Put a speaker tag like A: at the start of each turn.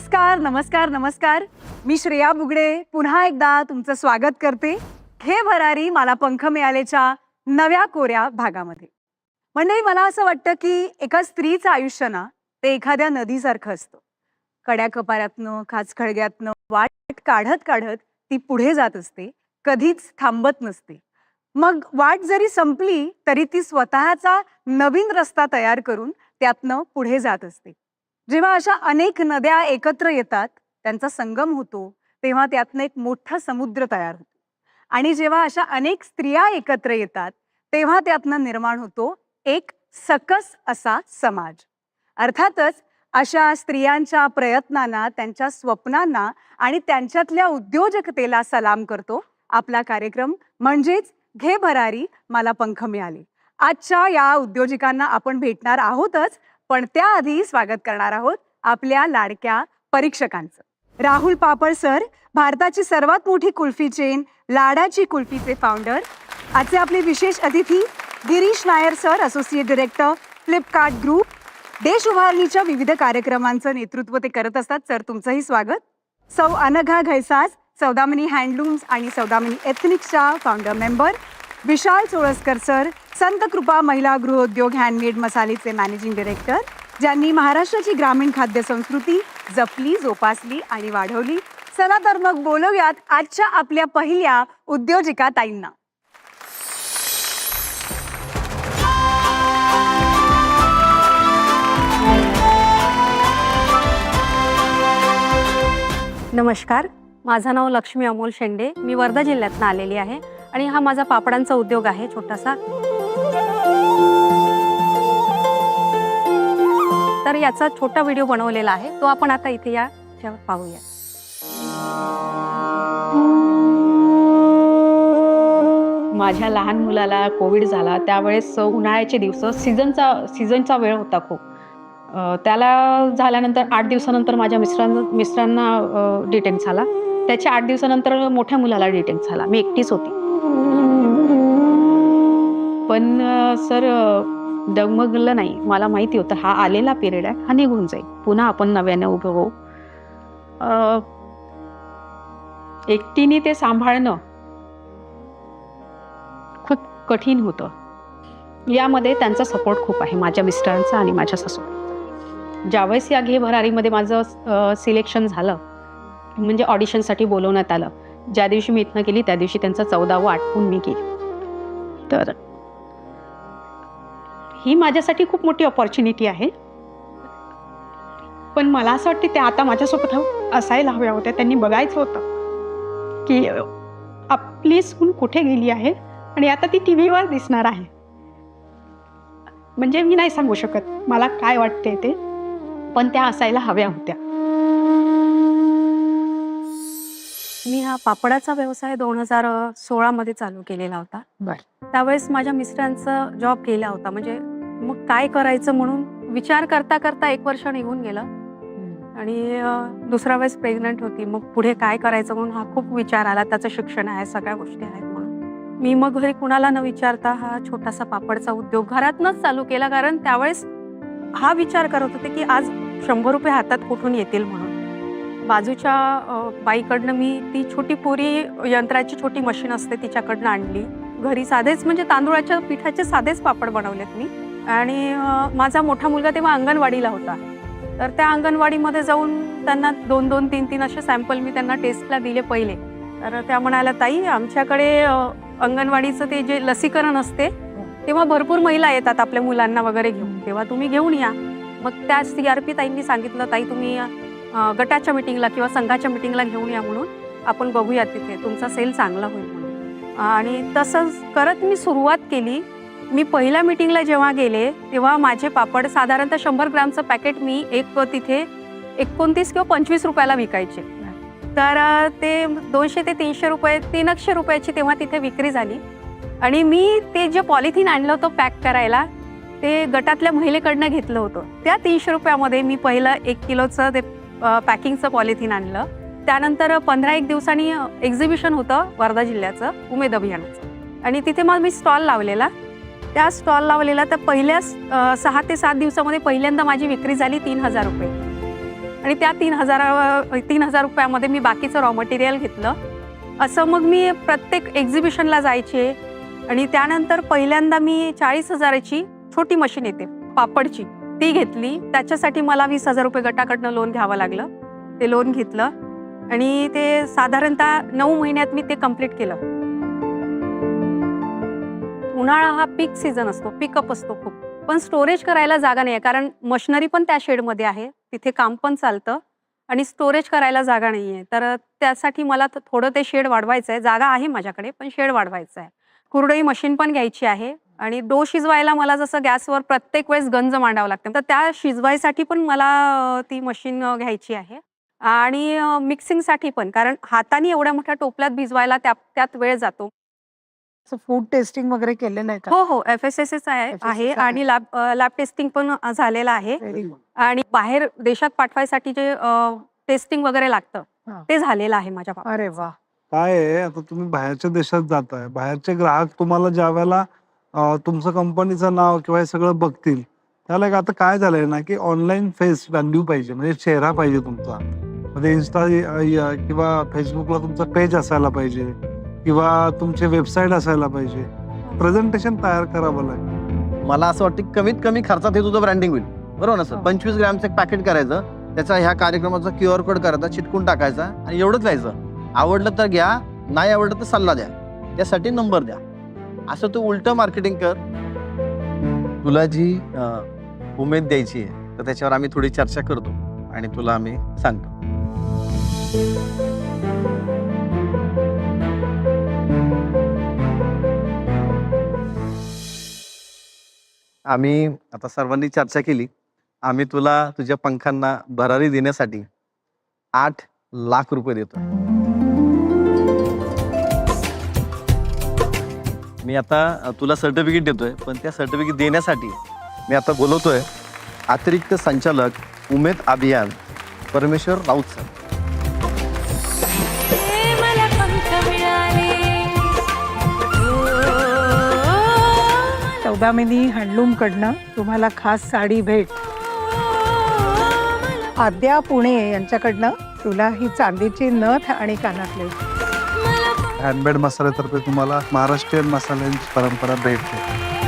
A: नमस्कार नमस्कार नमस्कार. मी श्रेया बुगडे. पुन्हा एकदा तुमचं स्वागत करते. हे भरारी मला पंख मिळालेच्या नव्या कोऱ्या भागामध्ये. म्हणजे मला असं वाटतं की एका स्त्रीचं आयुष्य ना ते एखाद्या नदीसारखं असतं. कड्या कपाऱ्यातनं खाचखळग्यातनं वाट काढत काढत ती पुढे जात असते. कधीच थांबत नसते. मग वाट जरी संपली तरी ती स्वतःचा नवीन रस्ता तयार करून त्यातनं पुढे जात असते. जेव्हा अशा अनेक नद्या एकत्र येतात त्यांचा संगम होतो तेव्हा त्यातनं एक मोठा समुद्र तयार होतो. आणि जेव्हा अशा अनेक स्त्रिया एकत्र येतात तेव्हा त्यातनं निर्माण होतो एक सकस असा समाज. अर्थातच अशा स्त्रियांच्या प्रयत्नांना त्यांच्या स्वप्नांना आणि त्यांच्यातल्या उद्योजकतेला सलाम करतो आपला कार्यक्रम म्हणजेच घे भरारी मला पंख मिळाले. आजच्या या उद्योजिकांना आपण भेटणार आहोतच पण त्याआधी स्वागत करणार आहोत आपल्या लाडक्या परीक्षकांचं. राहुल पापड सर भारताची सर्वात मोठी कुल्फी चेन लाडाची कुल्फीचे फाउंडर आजचे आपले विशेष अतिथी Girish Nair sir associate director Flipkart group देश उभारणीच्या विविध कार्यक्रमांचं नेतृत्व ते करत असतात. सर तुमचंही स्वागत. सौ अनघा घैसास सौदामिनी हँडलूम्स आणि Saudamini एथनिक्सच्या founder member Vishal Cholaskar sir Sant Kripa Mahila Grihodyog handmade मसालेचे managing director ज्यांनी महाराष्ट्राची ग्रामीण खाद्य संस्कृती जपली जोपासली आणि वाढवली. चला तर मग बोलूयात आजच्या आपल्या पहिल्या उद्योजिका ताईंना.
B: नमस्कार. माझं नाव लक्ष्मी अमोल शेंडे. मी वर्धा जिल्ह्यातनं आलेली आहे आणि हा माझा पापडांचा उद्योग आहे छोटासा. तर याचा छोटा व्हिडिओ बनवलेला आहे. तो आपण आता इथे या पाहूया.
C: माझ्या लहान मुलाला कोविड झाला. त्यावेळेस उन्हाळ्याचे दिवस सीझनचा सीझनचा वेळ होता खूप. त्याला झाल्यानंतर आठ दिवसानंतर माझ्या मिस्टरांना मिस्टरांना डिटेक्ट झाला. त्याच्या आठ दिवसानंतर मोठ्या मुलाला डिटेक्ट झाला. मी एकटीच होती. पण सर डगमगलं नाही. मला माहिती होतं हा आलेला पिरियड आहे हा निघून जाईल. पुन्हा आपण नव्याने उभं होऊ. एकटीने ते सांभाळणं खूप कठीण होतं. यामध्ये त्यांचा सपोर्ट खूप आहे माझ्या मिस्टरांचा आणि माझ्या सासू ज्यावेळेस या घे भरारीमध्ये माझं सिलेक्शन झालं म्हणजे ऑडिशनसाठी बोलवण्यात आलं ज्या दिवशी मी इथनं केली त्या दिवशी त्यांचा चौदावं आठवून मी केली. तर ही माझ्यासाठी खूप मोठी ऑपॉर्च्युनिटी आहे. पण मला असं वाटतं ते आता माझ्यासोबत असायला हव्या होत्या त्यांनी बघायचं होतं. की आपली सून कुठे गेली आहे आणि आता ती टी व्हीवर दिसणार आहे. म्हणजे मी नाही सांगू शकत मला काय वाटते ते पण त्या असायला हव्या होत्या.
B: मी हा पापडाचा व्यवसाय दोन हजार सोळामध्ये चालू केलेला होता.
C: बरं.
B: त्यावेळेस माझ्या मिस्टरांचा जॉब केला होता म्हणजे मग काय करायचं म्हणून विचार करता करता एक वर्ष निघून गेलं. आणि दुसऱ्या वेळेस प्रेग्नंट होती. मग पुढे काय करायचं म्हणून हा खूप विचार आला. त्याचं शिक्षण आहे सगळ्या गोष्टी आहेत म्हणून. मी मग घरी कुणाला न विचारता हा छोटासा पापडचा उद्योग घरातनच चालू केला. कारण त्यावेळेस हा विचार करत होते की आज शंभर रुपये हातात कुठून येतील म्हणून. बाजूच्या बाईकडनं मी ती छोटी पुरी यंत्राची छोटी मशीन असते तिच्याकडनं आणली. घरी साधेच म्हणजे तांदूळाच्या पिठाचे साधेच पापड बनवलेत मी. आणि माझा मोठा मुलगा तेव्हा अंगणवाडीला होता. तर त्या अंगणवाडीमध्ये जाऊन त्यांना दोन दोन तीन तीन असे सॅम्पल मी त्यांना टेस्टला दिले पहिले. तर त्या म्हणाल्या ताई आमच्याकडे अंगणवाडीचं ते जे लसीकरण असते तेव्हा भरपूर महिला येतात आपल्या मुलांना वगैरे घेऊन. तेव्हा तुम्ही घेऊन या. मग त्या सी आर पी ताईंनी सांगितलं ताई तुम्ही गटाच्या मिटिंगला किंवा संघाच्या मिटिंगला घेऊन या म्हणून. आपण बघूया तिथे. तुमचा सेल चांगला होईल म्हणून. आणि तसंच करत मी सुरुवात केली. मी पहिल्या मिटिंगला जेव्हा गेले तेव्हा माझे पापड साधारणतः शंभर ग्रामचं पॅकेट मी एक तिथे एकोणतीस किंवा पंचवीस रुपयाला विकायचे. तर ते दोनशे ते तीनशे रुपये तीनशे रुपयाची तेव्हा तिथे विक्री झाली. आणि मी ते जे पॉलिथिन आणलं होतं पॅक करायला ते गटातल्या महिलेकडनं घेतलं होतं. त्या तीनशे रुपयामध्ये मी पहिलं एक किलोचं ते पॅकिंगचं पॉलिथिन आणलं. त्यानंतर पंधरा एक दिवसांनी एक्झिबिशन होतं वर्धा जिल्ह्याचं उमेद अभियानाचं. आणि तिथे मग मी स्टॉल लावलेला. त्या स्टॉल लावलेला तर पहिल्या सहा ते सात दिवसामध्ये पहिल्यांदा माझी विक्री झाली तीन हजार रुपये. आणि त्या तीन हजार तीन हजार रुपयामध्ये मी बाकीचं रॉ मटेरियल घेतलं. असं मग मी प्रत्येक एक्झिबिशनला जायचे आणि त्यानंतर पहिल्यांदा मी चाळीस हजाराची छोटी मशीन येते पापडची. ती घेतली. त्याच्यासाठी मला वीस हजार रुपये गटाकडनं लोन घ्यावं लागलं. ते लोन घेतलं आणि ते साधारणतः नऊ महिन्यात मी ते कंप्लीट केलं. उन्हाळा हा पीक सीझन असतो पिकअप असतो खूप. पण स्टोरेज करायला जागा नाही आहे कारण मशिनरी पण त्या शेडमध्ये आहे तिथे काम पण चालतं आणि स्टोरेज करायला जागा नाही आहे तर त्यासाठी मला थोडं ते शेड वाढवायचं आहे जागा आहे माझ्याकडे पण शेड वाढवायचं आहे कुरडई मशीन पण घ्यायची आहे आणि डो शिजवायला मला जसं गॅसवर प्रत्येक वेळेस गंज मांडावं लागतं तर त्या शिजवायसाठी पण मला ती मशीन घ्यायची आहे. आणि मिक्सिंगसाठी पण कारण हाताने एवढ्या मोठ्या टोपल्यात भिजवायला त्या त्यात वेळ जातो.
A: फूड टेस्टिंग वगैरे केलेलं आहे का
B: हो हो एफ एस एस एस आहे. आणि लॅब लॅब टेस्टिंग पण झालेलं आहे
A: Very good.
B: आणि बाहेर देशात पाठवायसाठी जे टेस्टिंग वगैरे
A: हा.
B: लागतं ते झालेलं आहे माझ्या बाबतीत.
A: अरे वा
D: काय आहे आता तुम्ही बाहेरच्या देशात जाताय बाहेरचे ग्राहक तुम्हाला ज्या वेळेला अं, तुमचं कंपनीचं नाव किंवा हे सगळं बघतील त्याला एक आता काय झालंय ना की ऑनलाईन फेस व्हॅल्यू पाहिजे म्हणजे चेहरा पाहिजे तुमचा म्हणजे इन्स्टा किंवा फेसबुकला तुमचं पेज असायला पाहिजे किंवा तुमचे वेबसाईट असायला पाहिजे. प्रेझेंटेशन तयार करावं लागेल.
E: मला असं वाटतं की कमीत कमी खर्चात हे तुझं ब्रँडिंग होईल. बरोबर ना सर?
A: हो.
E: पंचवीस ग्रॅमचं एक पॅकेट करायचं. त्याचा ह्या कार्यक्रमाचा क्यू आर कोड करायचा चिटकून टाकायचा आणि एवढंच लिहायचं. आवडलं तर घ्या नाही आवडलं तर सल्ला द्या. त्यासाठी नंबर द्या. असं तू उलट मार्केटिंग कर. तुला जी अं, उमेद द्यायची आहे तर त्याच्यावर आम्ही थोडी चर्चा करतो आणि तुला आम्ही सांगतो. आम्ही आता सर्वांनी चर्चा केली. आम्ही तुला तुझ्या पंखांना भरारी देण्यासाठी आठ लाख रुपये देतो. मी आता तुला सर्टिफिकेट देतोय पण त्या सर्टिफिकेट देण्यासाठी मी आता बोलवतोय अतिरिक्त संचालक उमेद अभियान परमेश्वर राऊत सर
F: बदामिनी हँडलूमकडनं तुम्हाला खास साडी भेट. आद्या पुणे यांच्याकडनं तुला ही चांदीची नथ आणि कानातले.
D: हँडमेड मसाल्यातर्फे तुम्हाला महाराष्ट्रीयन मसाल्यांची परंपरा भेटते.